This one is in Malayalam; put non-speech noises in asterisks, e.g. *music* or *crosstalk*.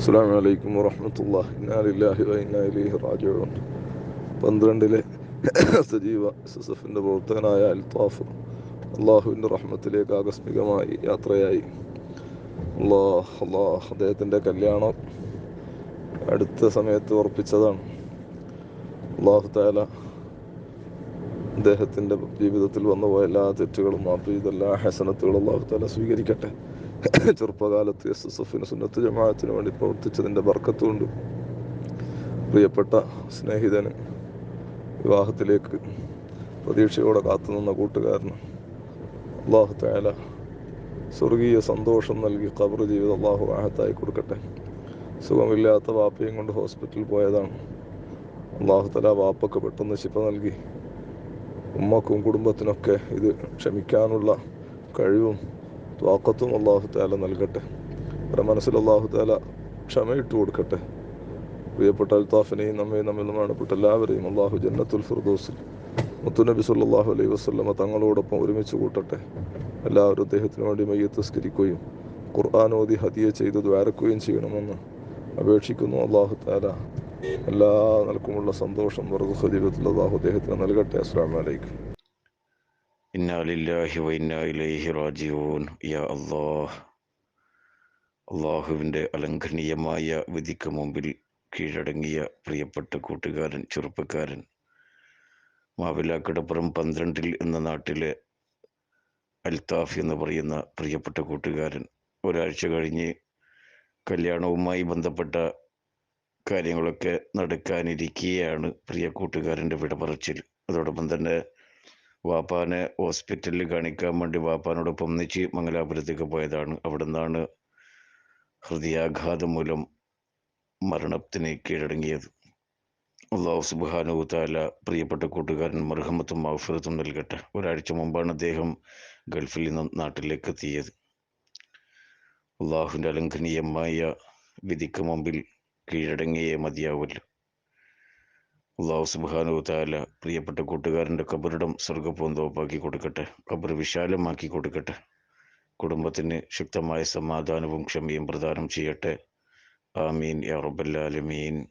അസ്സാം വലൈക്കും വറഹമത്തുള്ള ഇന്നാലില്ലാഹി പന്ത്രണ്ടിലെ സജീവ എസ് എസ് എഫിന്റെ പ്രവർത്തകനായ അൽത്താഫ് അള്ളാഹുവിന്റെ റഹ്മത്തിലേക്ക് ആകസ്മികമായി യാത്രയായി. അള്ളാഹ് അള്ളാഹ് അദ്ദേഹത്തിന്റെ കല്യാണം അടുത്ത സമയത്ത് ഉറപ്പിച്ചതാണ്. അള്ളാഹു താല അദ്ദേഹത്തിന്റെ ജീവിതത്തിൽ വന്നുപോയ എല്ലാ തെറ്റുകളും മാപ്പ് ചെയ്ത എല്ലാ ഹസനത്തുകളും അള്ളാഹു താല സ്വീകരിക്കട്ടെ. *laughs* ചെറുപ്പകാലത്ത് എസ് എസ് എഫിന് സുന്നത്ത് ജമാഅത്തിന് വേണ്ടി പ്രവർത്തിച്ചതിന്റെ ബർക്കത്തുകൊണ്ട് പ്രിയപ്പെട്ട സ്നേഹിതന് വിവാഹത്തിലേക്ക് പ്രതീക്ഷയോടെ കാത്തുനിന്ന കൂട്ടുകാരന് അള്ളാഹു തേല സ്വർഗീയ സന്തോഷം നൽകി കബർ ജീവിതം അള്ളാഹു ആഹത്തായി കൊടുക്കട്ടെ. സുഖമില്ലാത്ത വാപ്പയും കൊണ്ട് ഹോസ്പിറ്റലിൽ പോയതാണ്. അള്ളാഹു തല വാപ്പക്ക് പെട്ടെന്ന് ശിപ്പ നൽകി. ഉമ്മക്കും കുടുംബത്തിനൊക്കെ ഇത് ക്ഷമിക്കാനുള്ള കഴിവും ത്വാക്കത്തും അള്ളാഹു താല നൽകട്ടെ. അവരുടെ മനസ്സിൽ അള്ളാഹു താല ക്ഷമയിട്ട് കൊടുക്കട്ടെ. പ്രിയപ്പെട്ട അൽത്താഫിനെയും നമ്മയും വേണപ്പെട്ട എല്ലാവരെയും അള്ളാഹു ജന്നത്തുൽ ഫിർദോസിൽ മുത്തുനബി സല്ലാഹു അലൈഹി വസ്ലമ തങ്ങളോടൊപ്പം ഒരുമിച്ച് കൂട്ടട്ടെ. എല്ലാവരും അദ്ദേഹത്തിന് വേണ്ടി മയ്യത്ത് സ്കരിക്കുകയും ഖുർആൻ ഓതി ചെയ്ത് ദ്വാരക്കുകയും ചെയ്യണമെന്ന് അപേക്ഷിക്കുന്നു. അള്ളാഹു താല എല്ലാ നിലക്കുമുള്ള സന്തോഷം വെറുതെ ജീവിതത്തിൽ അള്ളാഹു അദ്ദേഹത്തിന് നൽകട്ടെ. അസ്സാം വലൈക്കും അല്ലാഹ് അള്ളാഹുവിന്റെ അലംഘനീയമായ വിധിക്ക് മുമ്പിൽ കീഴടങ്ങിയ പ്രിയപ്പെട്ട കൂട്ടുകാരൻ ചെറുപ്പക്കാരൻ മാവിലാക്കടപ്പുറം പന്ത്രണ്ടിൽ എന്ന നാട്ടിലെ അൽത്താഫ് എന്ന് പറയുന്ന പ്രിയപ്പെട്ട കൂട്ടുകാരൻ ഒരാഴ്ച കഴിഞ്ഞ് കല്യാണവുമായി ബന്ധപ്പെട്ട കാര്യങ്ങളൊക്കെ നടക്കാനിരിക്കുകയാണ് പ്രിയ കൂട്ടുകാരന്റെ വിടപറച്ചിൽ. അതോടൊപ്പം തന്നെ വാപ്പാനെ ഹോസ്പിറ്റലിൽ കാണിക്കാൻ വേണ്ടി വാപ്പാനോടൊപ്പം ഒന്നിച്ച് മംഗലാപുരത്തേക്ക് പോയതാണ്. അവിടെ നിന്നാണ് ഹൃദയാഘാതം മൂലം മരണത്തിന് കീഴടങ്ങിയത്. അള്ളാഹു സുബാനു താല പ്രിയപ്പെട്ട കൂട്ടുകാരൻ മർഹമത്തും മൗഫറത്തും നൽകട്ടെ. ഒരാഴ്ച മുമ്പാണ് അദ്ദേഹം ഗൾഫിൽ നിന്നും നാട്ടിലേക്ക് എത്തിയത്. അള്ളാഹുവിന്റെ അലംഘനീയമായ വിധിക്ക് മുമ്പിൽ കീഴടങ്ങിയേ മതിയാവുമല്ലോ അള്ളാഹു സുബാനു താല പ്രിയപ്പെട്ട കൂട്ടുകാരന്റെ കബറിടം സ്വർഗപ്പൂന്തോപ്പാക്കി കൊടുക്കട്ടെ. കബർ വിശാലമാക്കി കൊടുക്കട്ടെ. കുടുംബത്തിന് ശക്തമായ സമാധാനവും ക്ഷമയും പ്രദാനം ചെയ്യട്ടെ. ആമീൻ. യാ റബ്ബല്ലാലമീൻ